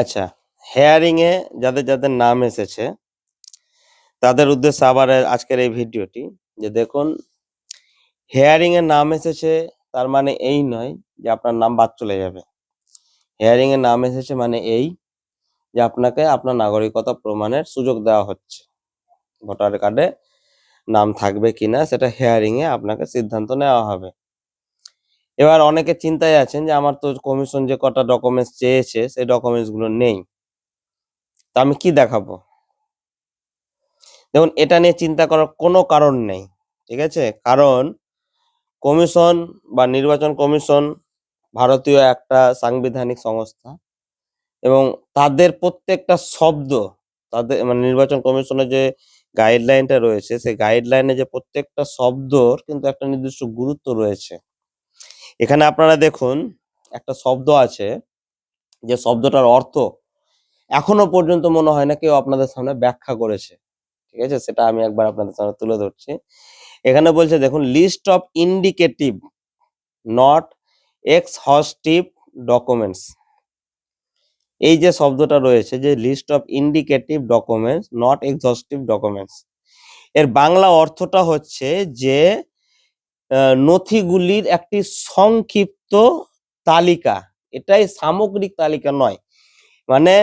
আচ্ছা হেয়ারিং এ যাদের যাদের নাম এসেছে, তাদের উদ্দেশ্যে আবার আজকের এই ভিডিওটি যে দেখুন হেয়ারিং এর নাম এসেছে, তার মানে এই নয় যে আপনার নাম বাদ চলে যাবে। হেয়ারিং এর নাম এসেছে মানে এই যে আপনাকে আপনার নাগরিকতা প্রমাণের সুযোগ দেওয়া হচ্ছে। ভোটার কার্ডে নাম থাকবে কিনা, সেটা হেয়ারিং এ আপনাকে সিদ্ধান্ত নেওয়া হবে। এবার অনেকে চিন্তায় আছেন যে আমার তো কমিশন যে কটা ডকুমেন্টস চেয়েছে সেই ডকুমেন্টসগুলো নেই। তা আমি কি দেখাবো? দেখুন, এটা নিয়ে চিন্তা করার কোনো কারণ নেই, ঠিক আছে? কারণ কমিশন বা নির্বাচন কমিশন ভারতীয় একটা সাংবিধানিক সংস্থা এবং তাদের প্রত্যেকটা শব্দ, তাদের মানে নির্বাচন কমিশনের যে গাইডলাইনটা রয়েছে, সেই গাইডলাইনে যে প্রত্যেকটা শব্দর কিন্তু একটা নির্দিষ্ট গুরুত্ব রয়েছে। এখানে আপনারা দেখুন, একটা শব্দ আছে, যে শব্দটার অর্থ এখনও পর্যন্ত মনে হয় না কেউ আপনাদের সামনে ব্যাখ্যা করেছে। ঠিক আছে? সেটা আমি একবার আপনাদের সামনে তুলে ধরছি। এখানে বলছে, দেখুন list of indicative not exhaustive documents এই যে শব্দটা রয়েছে, যে list of indicative documents not exhaustive documents এর বাংলা অর্থটা হচ্ছে যে নথিগুলির একটি সংক্ষিপ্ত তালিকা। এটাই সামগ্রিক তালিকা নয়। মানে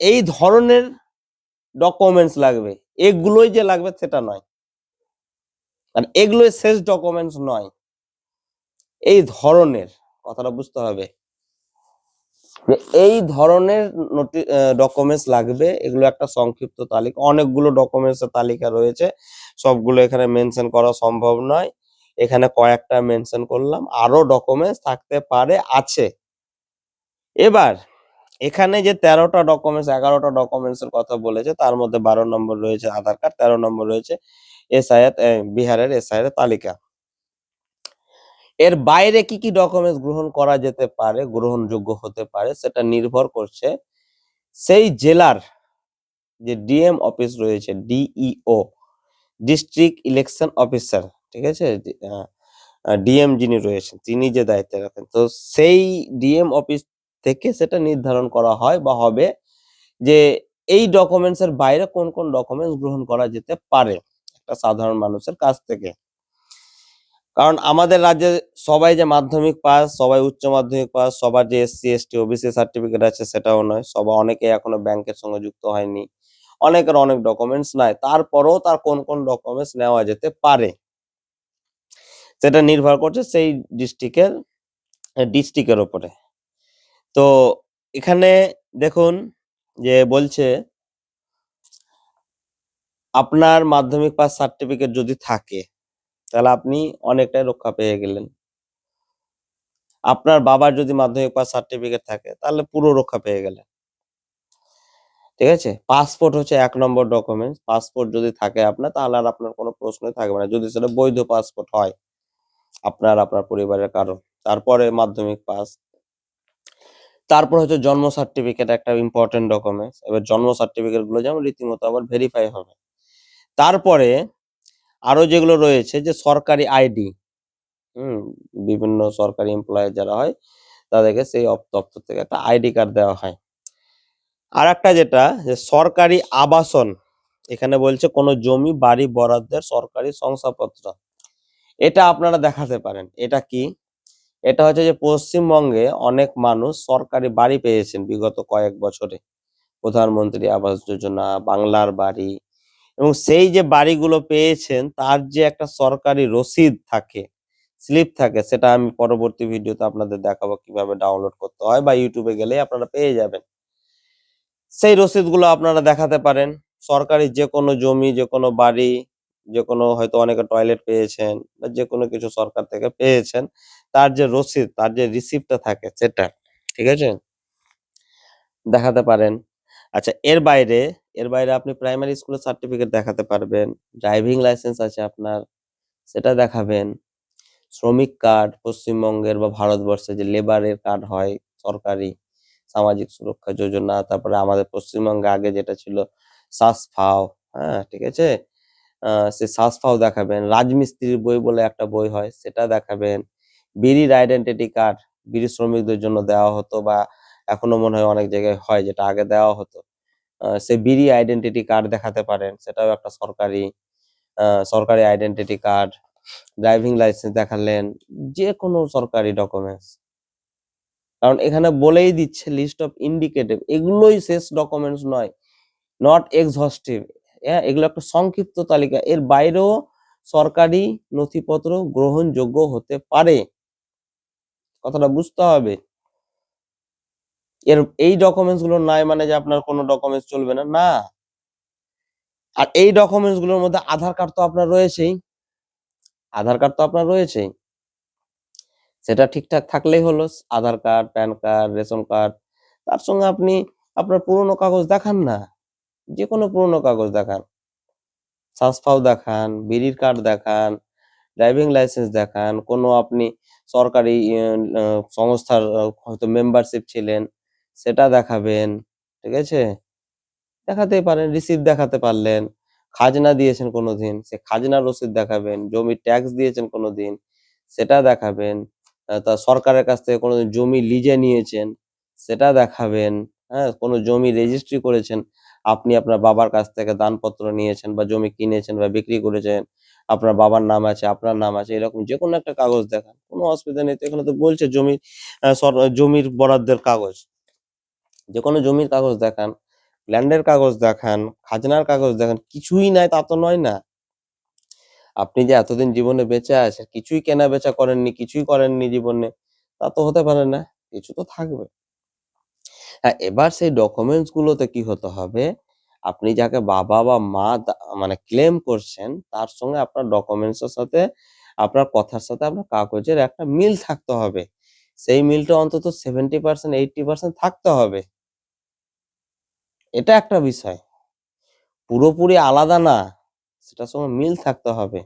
এই ধরনের ডকুমেন্টস লাগবে। এগুলোই যে লাগবে সেটা নয়। মানে এগুলোই শেষ ডকুমেন্টস নয়। এই ধরনের, কথাটা বুঝতে হবে। এই ধরনের নোটি ডকুমেন্টস লাগবে। এগুলো একটা সংক্ষিপ্ত তালিকা। অনেকগুলো ডকুমেন্টস তালিকা রয়েছে। সবগুলো এখানে মেনশন করা সম্ভব নয়। এখানে কয়েকটা মেনশন করলাম, আরও ডকুমেন্টস থাকতে পারে, আছে। এবার, এখানে যে তেরোটা ডকুমেন্টস এগারোটা ডকুমেন্টস এর কথা বলেছে, তার মধ্যে বারো নম্বর রয়েছে আধার কার্ড, তেরো নম্বর রয়েছে এসআইআর বিহারের এসআইআর তালিকা। এর বাইরে কি কি ডকুমেন্টস গ্রহণ করা যেতে পারে, গ্রহণযোগ্য হতে পারে, সেটা নির্ভর করছে সেই জেলার যে ডিএম অফিস রয়েছে, ডিইও ডিস্ট্রিক্ট ইলেকশন অফিসার ঠিক আছে? ডিএম যিনি রয়েছেন, তিনি যে দায়িত্বে রাখেন, তো সেই ডিএম অফিস থেকে সেটা নির্ধারণ করা হয় বা হবে যে, এই ডকুমেন্টস এর বাইরে কোন কোন ডকুমেন্টস গ্রহণ করা যেতে পারে একটা সাধারণ মানুষের কাছ থেকে। কারণ আমাদের রাজ্যে সবাই যে মাধ্যমিক পাস, সবাই উচ্চ মাধ্যমিক পাস, সবার যে এসসি এসটি ওবিসি সার্টিফিকেট আছে সেটাও নয় সবাই অনেকে এখনও ব্যাংকের সঙ্গে যুক্ত হয়নি। অনেকের অনেক ডকুমেন্টস নাই, তারপরেও তার কোন কোন ডকুমেন্টস নেওয়া যেতে পারে। সেটা নির্ভর করছে সেই ডিস্ট্রিক্টের ডিস্ট্রিক্টের উপরে। তো এখানে দেখুন যে বলছে, আপনার মাধ্যমিক পাস সার্টিফিকেট যদি থাকে, তাহলে আপনি অনেকটাই রক্ষা পেয়ে গেলেন। আপনার বাবার যদি মাধ্যমিক পাস সার্টিফিকেট থাকে, তাহলে পুরো রক্ষা পেয়ে গেলেন। ঠিক আছে? পাসপোর্ট হচ্ছে এক নম্বর ডকুমেন্টস পাসপোর্ট যদি থাকে আপনার, তাহলে আর আপনার কোনো প্রশ্নই থাকবে না। যদি সেটা বৈধ পাসপোর্ট হয় আপনার আপনার পরিবারের কারও। তারপরে মাধ্যমিক পাস তারপর হচ্ছে জন্ম সার্টিফিকেট একটা ইম্পর্টেন্ট ডকুমেন্টস এবার জন্ম সার্টিফিকেটগুলো যেমন রীতিমতো আবার ভেরিফাই হবে। তারপরে আরও যেগুলো রয়েছে যে সরকারি আইডি হুম, বিভিন্ন সরকারি এমপ্লয় যারা হয়, তাদেরকে সেই দপ্তর থেকে একটা আইডি কার্ড দেওয়া হয়। আর একটা যেটা, যে সরকারি আবাসন। এখানে বলছে কোনো জমি, বাড়ি, বরাদ্দের সরকারি শংসাপত্র। এটা আপনারা দেখাতে পারেন। এটা কি? এটা হচ্ছে যে পশ্চিমবঙ্গে অনেক মানুষ সরকারি বাড়ি পেয়েছেন বিগত কয়েক বছরে। প্রধানমন্ত্রী আবাস যোজনা, বাংলার বাড়ি এবং সেই যে বাড়িগুলো পেয়েছেন, তার যে একটা সরকারি রসিদ থাকে, স্লিপ থাকে, সেটা আমি পরবর্তী ভিডিওতে আপনাদের দেখাবো কীভাবে ডাউনলোড করতে হয় বা ইউটিউবে গেলে আপনারা পেয়ে যাবেন। সেই রসিদগুলো আপনারা দেখাতে পারেন। সরকারি যে কোনো জমি যে কোনো বাড়ি যে কোনো হয়তো অনেকে টয়লেট পেয়েছেন বা যে কোনো কিছু সরকার থেকে পেয়েছেন, তার যে রসিদ তার যে রিসিপ্টটা থাকে সেটা, ঠিক আছে? দেখাতে পারেন। আচ্ছা এর বাইরে এর বাইরে আপনি প্রাইমারি স্কুলের সার্টিফিকেট দেখাতে পারবেন ড্রাইভিং লাইসেন্স আছে আপনার, সেটা দেখাবেন। শ্রমিক কার্ড পশ্চিমবঙ্গের বা ভারতবর্ষে যে লেবারের কার্ড হয় সরকারি সামাজিক সুরক্ষা যোজনা, তারপরে আমাদের পশ্চিমবঙ্গে আগে যেটা ছিল সাসফাও হ্যাঁ ঠিক আছে? সে সাসফাও দেখাবেন। রাজমিস্ত্রির বই বলে একটা বই হয়, সেটা দেখাবেন। বিড়ির আইডেন্টিটি কার্ড বিড়ি শ্রমিকদের জন্য দেওয়া হতো বা এখনও মনে হয় অনেক জায়গায় হয় যেটা আগে দেওয়া হতো। সে বিড়ি আইডেন্টিটি কার্ড দেখাতে পারেন, সেটাও একটা সরকারি সরকারি আইডেন্টিটি কার্ড ড্রাইভিং লাইসেন্স দেখালেন যে কোনো সরকারি ডকুমেন্টস কারণ এখানে বলেই দিচ্ছে লিস্ট অফ ইন্ডিকেটিভ এগুলোই শেষ ডকুমেন্টস নয় নট এক্সহস্টিভ হ্যাঁ এগুলো একটা সংক্ষিপ্ত তালিকা। এর বাইরেও সরকারি নথিপত্র গ্রহণযোগ্য হতে পারে। কথাটা বুঝতে হবে। এর, এই ডকুমেন্টসগুলো নাই মানে যে আপনার কোনো ডকুমেন্টস চলবে না না। আর এই ডকুমেন্টসগুলোর মধ্যে আধার কার্ড তো আপনার রয়েছেই। আধার কার্ড তো আপনার রয়েছেই। সেটা ঠিকঠাক থাকলেই হলো, Aadhaar card PAN card ration card তার সঙ্গে আপনি আপনার পুরনো কাগজ দেখান না। যে কোনো পুরনো কাগজ দেখান। সাসফাও দেখান বিড়ির কার্ড দেখান ড্রাইভিং লাইসেন্স দেখান কোনো আপনি সরকারি আহ, সংস্থার হয়তো মেম্বারশিপ ছিলেন সেটা দেখাবেন ঠিক আছে? দেখাতেই পারেন রিসিপ্ট দেখাতে পারলেন খাজনা দিয়েছেন কোনো দিন সে খাজনার রসিদ দেখাবেন জমি ট্যাক্স দিয়েছেন কোনো দিন সেটা দেখাবেন তা সরকারের কাছ থেকে কোনোদিন জমি লিজে নিয়েছেন সেটা দেখাবেন হ্যাঁ? কোনো জমি রেজিস্ট্রি করেছেন আপনি আপনার বাবার কাছ থেকে দানপত্র নিয়েছেন বা জমি কিনেছেন বা বিক্রি করেছেন, আপনার বাবার নাম আছে, আপনার নাম আছে, এরকম যে কোনো একটা কাগজ দেখান। কোনো অসুবিধা নেই, তো এখানে তো বলছে জমি জমির বরাদ্দের কাগজ। যে কোনো জমির কাগজ দেখান, ল্যান্ডের কাগজ দেখান, খাজনার কাগজ দেখান, কিছুই নাই, তা তো নয় না। আপনি যে এতদিন জীবনে বেঁচে আছেন, কিছুই কেনা বেচা করেননি, কিছুই করেননি জীবনে, তা তো হতে পারে না, কিছু তো থাকবে। হ্যাঁ এবার সেই ডকুমেন্টস গুলোতে কি হতে হবে? আপনি যাকে বাবা বা মা মানে ক্লেম করছেন, তার সঙ্গে আপনার ডকুমেন্টস এর সাথে, আপনার কথার সাথে, আপনার কাগজের একটা মিল থাকতে হবে। সেই মিলটা অন্তত সেভেন্টি পার্সেন্ট এইটটি পার্সেন্ট থাকতে হবে। এটা একটা বিষয়। পুরোপুরি আলাদা না, সেটার সঙ্গে মিল থাকতে হবে।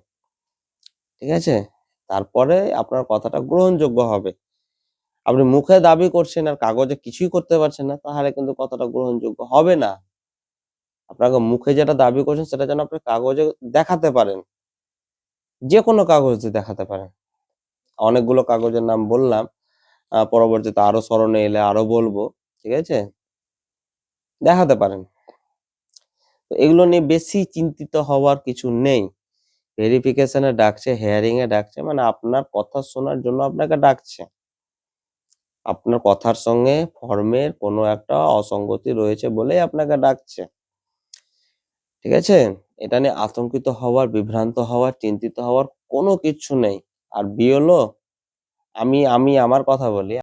ঠিক আছে? তারপরে আপনার কথাটা গ্রহণযোগ্য হবে। আপনি মুখে দাবি করছেন আর কাগজে কিছুই করতে পারছেন না, তাহলে কিন্তু কথাটা গ্রহণযোগ্য? হবে না। আপনাকে মুখে যেটা দাবি করছেন, সেটা যেন আপনি কাগজে দেখাতে পারেন। যে কোনো কাগজে দেখাতে পারেন। অনেকগুলো কাগজের নাম বললাম পরবর্তীতে আরও স্মরণে এলে আরও বলব, ঠিক আছে? দেখাতে পারেন। তো এগুলো নিয়ে বেশি চিন্তিত হওয়ার কিছু নেই। ভেরিফিকেশনে ডাকছে হেয়ারিং এ ডাকছে মানে আপনার কথা শোনার জন্য আপনাকে ডাকছে। আপনার কথার সঙ্গে ফর্মের কোনো একটা অসঙ্গতি রয়েছে বলেই আপনাকে ডাকছে। ঠিক আছে? এটা নিয়ে আতঙ্কিত হওয়ার, বিভ্রান্ত হওয়ার, চিন্তিত হওয়ার কোনো কিছু নেই। আর বিএলও আমি আমি আমার কথা বলি।